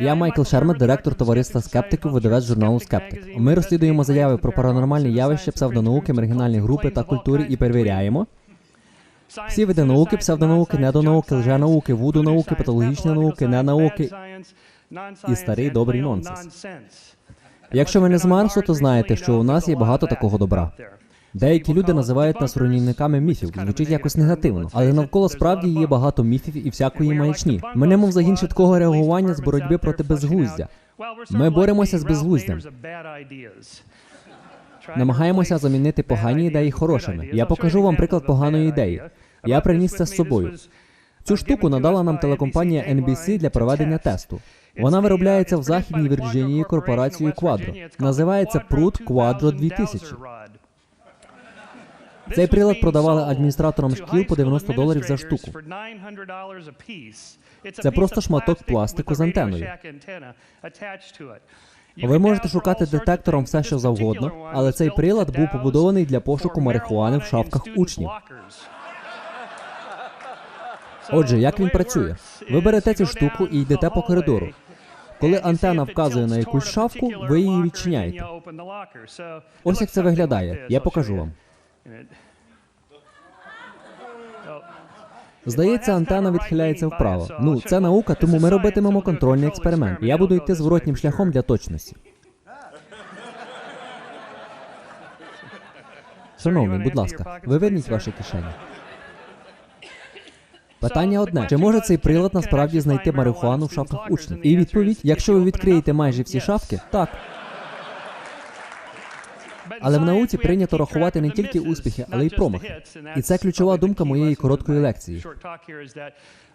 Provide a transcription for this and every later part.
Я Майкл Шермет, директор товариства скептиків, видавець журналу Скептик. Ми розслідуємо заяви про паранормальні явища, псевдонауки, маргінальні групи та культури і перевіряємо всі види науки, псевдонауки, недонауки, лженауки, вуду науки, патологічні науки, ненауки і старий добрий нонсенс. Якщо ви не з Марсу, то знаєте, що у нас є багато такого добра. Деякі люди називають нас руйнівниками міфів, звучить якось негативно, але навколо справді є багато міфів і всякої маячні. Ми немов загін швидкого реагування з боротьби проти безглуздя. Ми боремося з безглуздям. Намагаємося замінити погані ідеї хорошими. Я покажу вам приклад поганої ідеї. Я приніс це з собою. Цю штуку надала нам телекомпанія NBC для проведення тесту. Вона виробляється в Західній Вірджинії корпорацією Quadro. Називається Прут Quadro 2000. Цей прилад продавали адміністраторам шкіл по 90 доларів за штуку. Це просто шматок пластику з антеною. Ви можете шукати детектором все, що завгодно, але цей прилад був побудований для пошуку марихуани в шафках учнів. Отже, як він працює? Ви берете цю штуку і йдете по коридору. Коли антена вказує на якусь шафку, ви її відчиняєте. Ось як це виглядає. Я покажу вам. Здається, антена відхиляється вправо. Ну, це наука, тому ми робитимемо контрольний експеримент. Я буду йти зворотнім шляхом для точності. Шановний, будь ласка, виверніть ваші кишені. Питання одне: чи може цей прилад насправді знайти марихуану в шафках учнів? І відповідь: якщо ви відкриєте майже всі шафки, так. Але в науці прийнято рахувати не тільки успіхи, але й промахи. І це ключова думка моєї короткої лекції.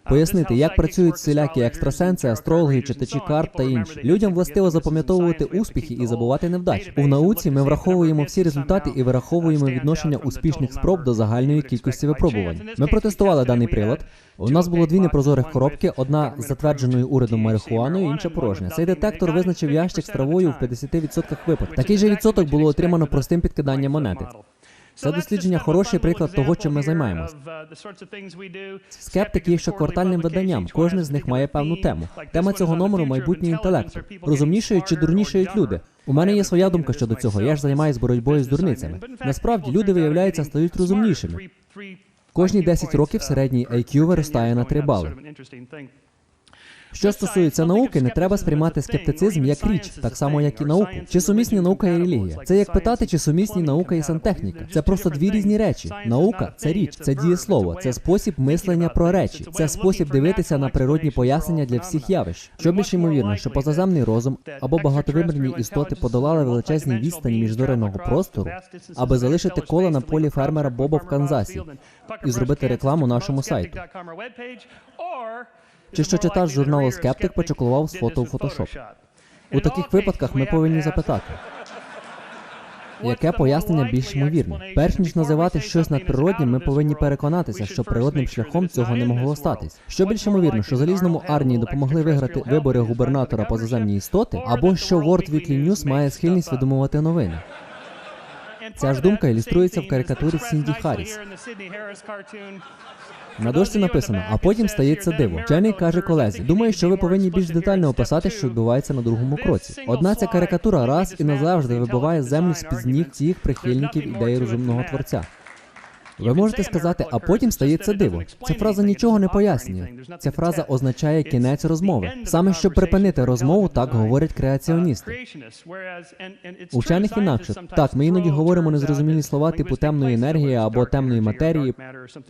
Пояснити, як працюють всілякі екстрасенси, астрологи, читачі карт та інші. Людям властиво запам'ятовувати успіхи і забувати невдачі. У науці ми враховуємо всі результати і вираховуємо відношення успішних спроб до загальної кількості випробувань. Ми протестували даний прилад. У нас було дві непрозорих коробки: одна з затвердженою урядом марихуаною, інша порожня. Цей детектор визначив ящик з травою в 50% випадків. Такий же відсоток було отримано простим підкиданням монети. Це дослідження хороший приклад того, чим ми займаємось. Скептик є щоквартальним виданням. Кожен з них має певну тему. Тема цього номеру майбутнє інтелекту. Розумнішають чи дурнішають люди. У мене є своя думка щодо цього. Я ж займаюся боротьбою з дурницями. Насправді люди виявляється стають розумнішими. Кожні 10 років середній IQ виростає на 3 бали. Що стосується науки, не треба сприймати скептицизм як річ, так само як і науку. Чи сумісні наука і релігія? Це як питати, чи сумісні наука і сантехніка. Це просто дві різні речі. Наука це річ, це дієслово, це спосіб мислення про речі, це спосіб дивитися на природні пояснення для всіх явищ. Що більш ймовірно, що позаземний розум або багатовимірні істоти подолали величезні відстані міжзоряного простору, аби залишити коло на полі фермера Боба в Канзасі і зробити рекламу нашому сайту. Чи що читач журналу Скептик почекував з фото у фотошоп? У таких випадках ми повинні запитати, яке пояснення більш ймовірне? Перш ніж називати щось надприроднім, ми повинні переконатися, що природним шляхом цього не могло статись. Що більш ймовірно, що залізному армії допомогли виграти вибори губернатора позаземні істоти, або що World Weekly News має схильність видумувати новини. Ця ж думка ілюструється в карикатурі Сінді Харріс. На дошці написано, а потім стається диво. Вчений каже колезі, думаю, що ви повинні більш детально описати, що відбувається на другому кроці. Одна ця карикатура раз і назавжди вибиває землю з під ніг цих прихильників ідеї розумного творця. Ви можете сказати, а потім стається диво. Ця фраза нічого не пояснює. Ця фраза означає кінець розмови. Саме щоб припинити розмову, так говорять креаціоністи. У вчених інакше так, ми іноді говоримо незрозумілі слова типу темної енергії або темної матерії.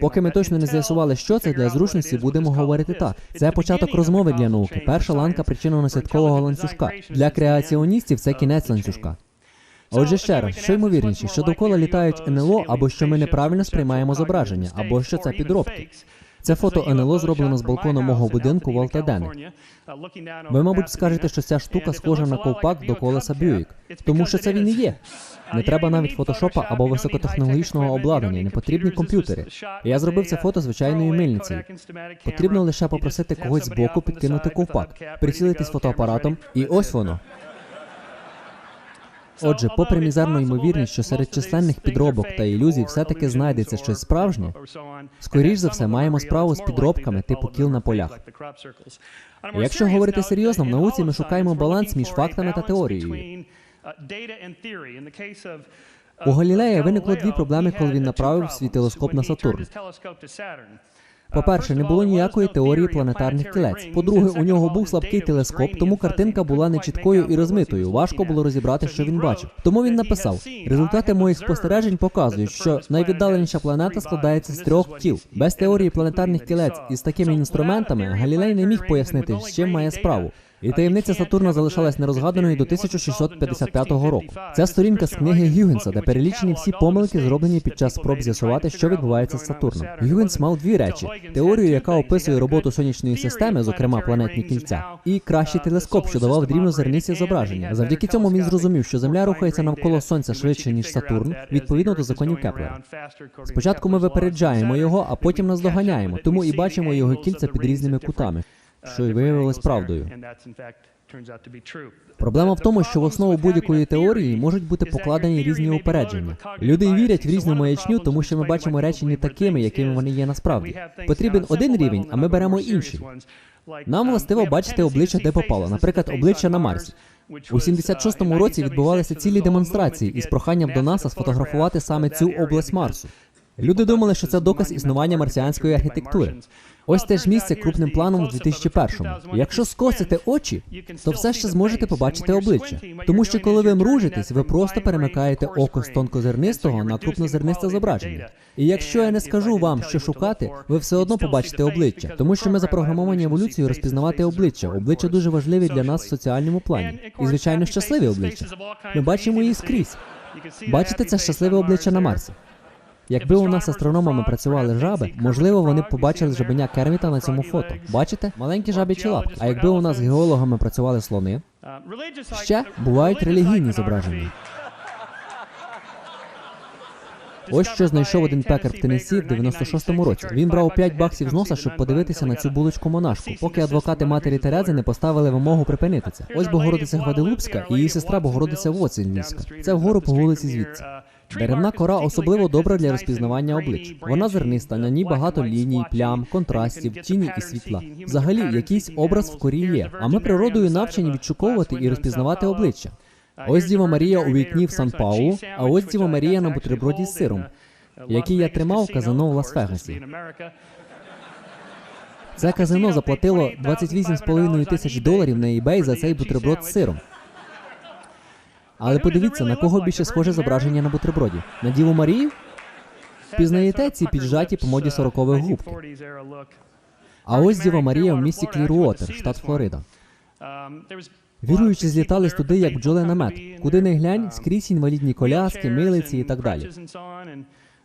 Поки ми точно не з'ясували, що це для зручності, будемо говорити так. Це початок розмови для науки, перша ланка причинно-наслідкового ланцюжка. Для креаціоністів це кінець ланцюжка. Отже, ще раз, що ймовірніше, що довкола літають НЛО, або що ми неправильно сприймаємо зображення, або що це підробки. Це фото НЛО зроблено з балкону мого будинку в Алтадене. Ви, мабуть, скажете, що ця штука схожа на ковпак до колеса Бюїк, тому що це він і є. Не треба навіть фотошопа або високотехнологічного обладнання, не потрібні комп'ютери. Я зробив це фото звичайною мильницею. Потрібно лише попросити когось збоку підкинути ковпак, прицілитись фотоапаратом, і ось воно. Отже, попри мізерну ймовірність, що серед численних підробок та ілюзій все-таки знайдеться щось справжнє, скоріш за все маємо справу з підробками типу кіл на полях. Якщо говорити серйозно, в науці ми шукаємо баланс між фактами та теорією. У Галілея виникло дві проблеми, коли він направив свій телескоп на Сатурн. По-перше, не було ніякої теорії планетарних кілець. По-друге, у нього був слабкий телескоп, тому картинка була нечіткою і розмитою. Важко було розібрати, що він бачив. Тому він написав: результати моїх спостережень показують, що найвіддаленіша планета складається з трьох тіл. Без теорії планетарних кілець із такими інструментами Галілей не міг пояснити, з чим має справу. І таємниця Сатурна залишалась нерозгаданою до 1655 року. Ця сторінка з книги Гюгенса, де перелічені всі помилки, зроблені під час спроб з'ясувати, що відбувається з Сатурном. Гюгенс мав дві речі: теорію, яка описує роботу сонячної системи, зокрема планетні кільця, і кращий телескоп, що давав дрібнозернисті зображення. Завдяки цьому він зрозумів, що Земля рухається навколо сонця швидше ніж Сатурн, відповідно до законів Кеплера. Спочатку ми випереджаємо його, а потім наздоганяємо, тому і бачимо його кільця під різними кутами, що й виявилось правдою. Проблема в тому, що в основу будь-якої теорії можуть бути покладені різні упередження. Люди вірять в різну маячню, тому що ми бачимо речі не такими, якими вони є насправді. Потрібен один рівень, а ми беремо інший. Нам властиво бачити обличчя, де попало, наприклад, обличчя на Марсі. У 76-му році відбувалися цілі демонстрації із проханням до НАСА сфотографувати саме цю область Марсу. Люди думали, що це доказ існування марсіанської архітектури. Ось те ж місце крупним планом у 2001-му. Якщо скосите очі, то все ще зможете побачити обличчя. Тому що коли ви мружитесь, ви просто перемикаєте око з тонкозернистого на крупнозернисте зображення. І якщо я не скажу вам, що шукати, ви все одно побачите обличчя, тому що ми запрограмовані еволюцією розпізнавати обличчя. Обличчя дуже важливі для нас в соціальному плані. І звичайно, щасливі обличчя. Ми бачимо їх скрізь. Бачите це щасливе обличчя на Марсі. Якби у нас астрономами працювали жаби, можливо, вони б побачили жабеня Керміта на цьому фото. Бачите? Маленькі жабічі лапки. А якби у нас геологами працювали слони, ще бувають релігійні зображення. Ось що знайшов один пекар в Теннессі в 96-му році. Він брав 5 баксів з носа, щоб подивитися на цю булочку монашку, поки адвокати матері Терези не поставили вимогу припинити це. Ось Богородиця Гваделупська і її сестра Богородиця Воцельнівська. Це вгору по вулиці звідси. Деревна кора особливо добра для розпізнавання облич. Вона зерниста, на ній багато ліній, плям, контрастів, тіні і світла. Взагалі, якийсь образ в корі є. А ми природою навчені відшуковувати і розпізнавати обличчя. Ось Діва Марія у вікні в Сан Паулу, а ось Діва Марія на бутерброді з сиром, який я тримав в казино в Лас-Вегасі. Це казино заплатило 28,5 тисяч доларів на eBay за цей бутерброд з сиром. Але подивіться, на кого більше схоже зображення на бутерброді? На Діву Марію? Пізнаєте ці піджаті по моді 40-х губки? А ось Діва Марія в місті Кліруотер, штат Флорида. Віруючі злітались туди, як бджоли намет. Куди не глянь, скрізь інвалідні коляски, милиці і так далі.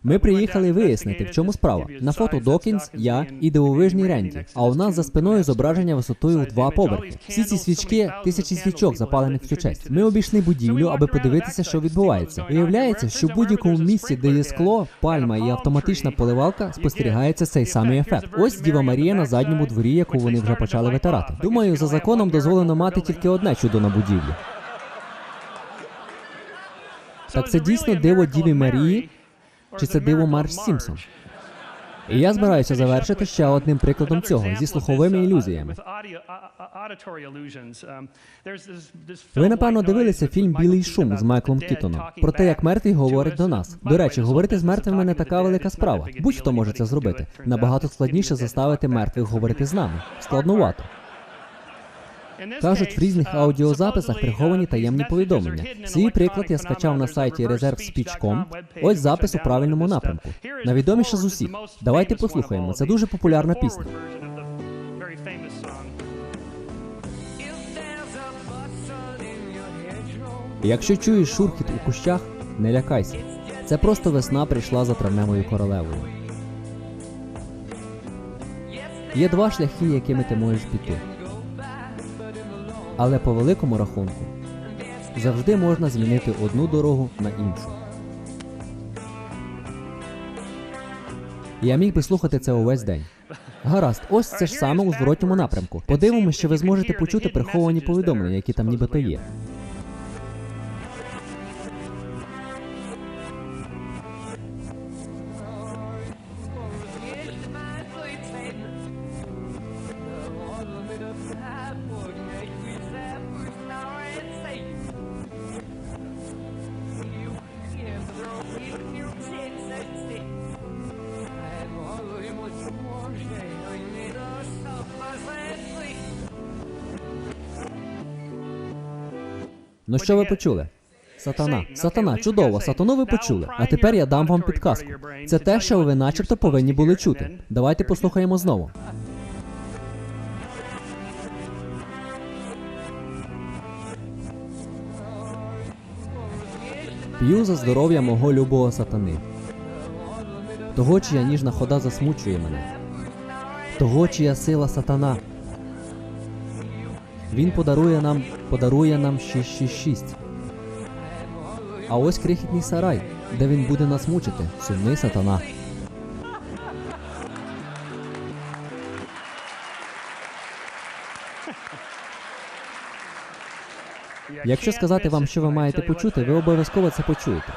Ми приїхали вияснити, в чому справа. На фото Докінс, я і дивовижний Ренді. А у нас за спиною зображення висотою в два поверхи. Всі ці свічки тисячі свічок запалених в цю честь. Ми обійшли будівлю, аби подивитися, що відбувається. Виявляється, що в будь-якому місці, де є скло, пальма і автоматична поливалка, спостерігається цей самий ефект. Ось Діва Марія на задньому дворі, яку вони вже почали витирати. Думаю, за законом дозволено мати тільки одне чудо на будівлі. Так це дійсно диво Діві Марії, чи це диво Марш Сімпсон? І я збираюся завершити ще одним прикладом цього зі слуховими ілюзіями. Ви напевно дивилися фільм Білий шум з Майклом Кітоном про те, як мертвий говорить до нас. До речі, говорити з мертвими не така велика справа. Будь-хто може це зробити. Набагато складніше заставити мертвих говорити з нами. Складнувато. Кажуть, в різних аудіозаписах приховані таємні повідомлення. Свій приклад я скачав на сайті reservespeech.com. Ось запис у правильному напрямку. Найвідоміше з усіх. Давайте послухаємо. Це дуже популярна пісня. Якщо чуєш шурхіт у кущах, не лякайся. Це просто весна прийшла за травневою королевою. Є два шляхи, якими ти можеш піти. Але по великому рахунку завжди можна змінити одну дорогу на іншу. Я міг би слухати це увесь день. Гаразд, ось це ж саме у зворотньому напрямку. Подивимося, що ви зможете почути приховані повідомлення, які там нібито є. Ну що ви почули? Сатана, сатана, чудово, сатану ви почули. А тепер я дам вам підказку. Це те, що ви начебто повинні були чути. Давайте послухаємо знову. П'ю за здоров'я мого любого сатани. Того, чия ніжна хода засмучує мене. Того, чия сила сатана. Він подарує нам, подарує нам 666. А ось крихітний сарай, де він буде нас мучити, сумний сатана. Якщо сказати вам, що ви маєте почути, ви обов'язково це почуєте.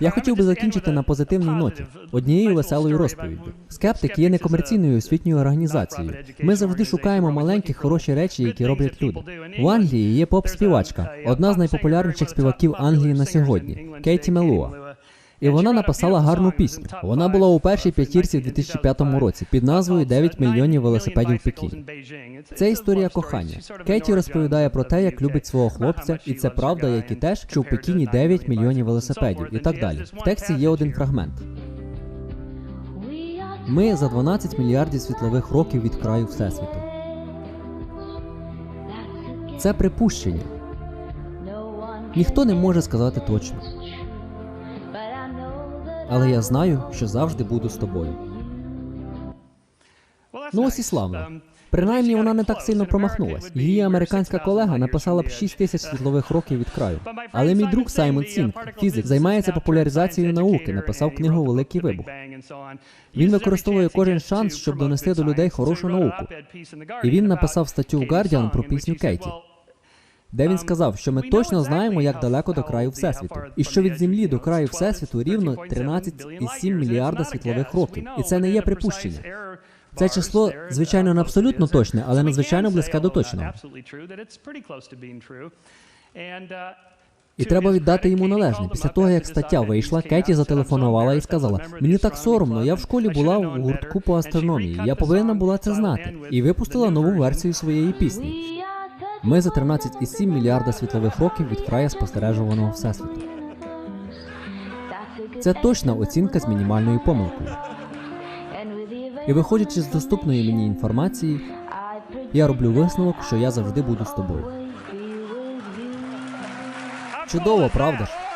Я хотів би закінчити на позитивній ноті однією веселою розповіддю. Скептик є некомерційною освітньою організацією. Ми завжди шукаємо маленькі хороші речі, які роблять люди. В Англії є поп-співачка, одна з найпопулярніших співаків Англії на сьогодні Кейті Мелуа. І вона написала гарну пісню. Вона була у першій п'ятірці в 2005 році під назвою «9 мільйонів велосипедів Пекіні. Це історія кохання. Кейті розповідає про те, як любить свого хлопця, і це правда, як і те, що в Пекіні 9 мільйонів велосипедів, і так далі. В тексті є один фрагмент. Ми за 12 мільярдів світлових років від краю всесвіту. Це припущення. Ніхто не може сказати точно. Але я знаю, що завжди буду з тобою. Ну ось і славно. Принаймні вона не так сильно промахнулась. Її американська колега написала б 6 тисяч світлових років від краю. Але мій друг Саймон Сінг, фізик, займається популяризацією науки, написав книгу Великий вибух. Він використовує кожен шанс, щоб донести до людей хорошу науку. І він написав статтю в Guardian про пісню Кейті, де він сказав, що ми точно знаємо, як далеко до краю всесвіту, і що від землі до краю всесвіту рівно 13,7 мільярда світлових років. І це не є припущення. Це число, звичайно, не абсолютно точне, але надзвичайно близьке до точного. І треба віддати йому належне. Після того, як стаття вийшла, Кеті зателефонувала і сказала: Мені так соромно, я в школі була у гуртку по астрономії. Я повинна була це знати. І випустила нову версію своєї пісні. Ми за 13,7 мільярда світлових років від края спостережуваного всесвіту. Це точна оцінка з мінімальною помилкою. І виходячи з доступної мені інформації, я роблю висновок, що я завжди буду з тобою. Чудово, правда ж?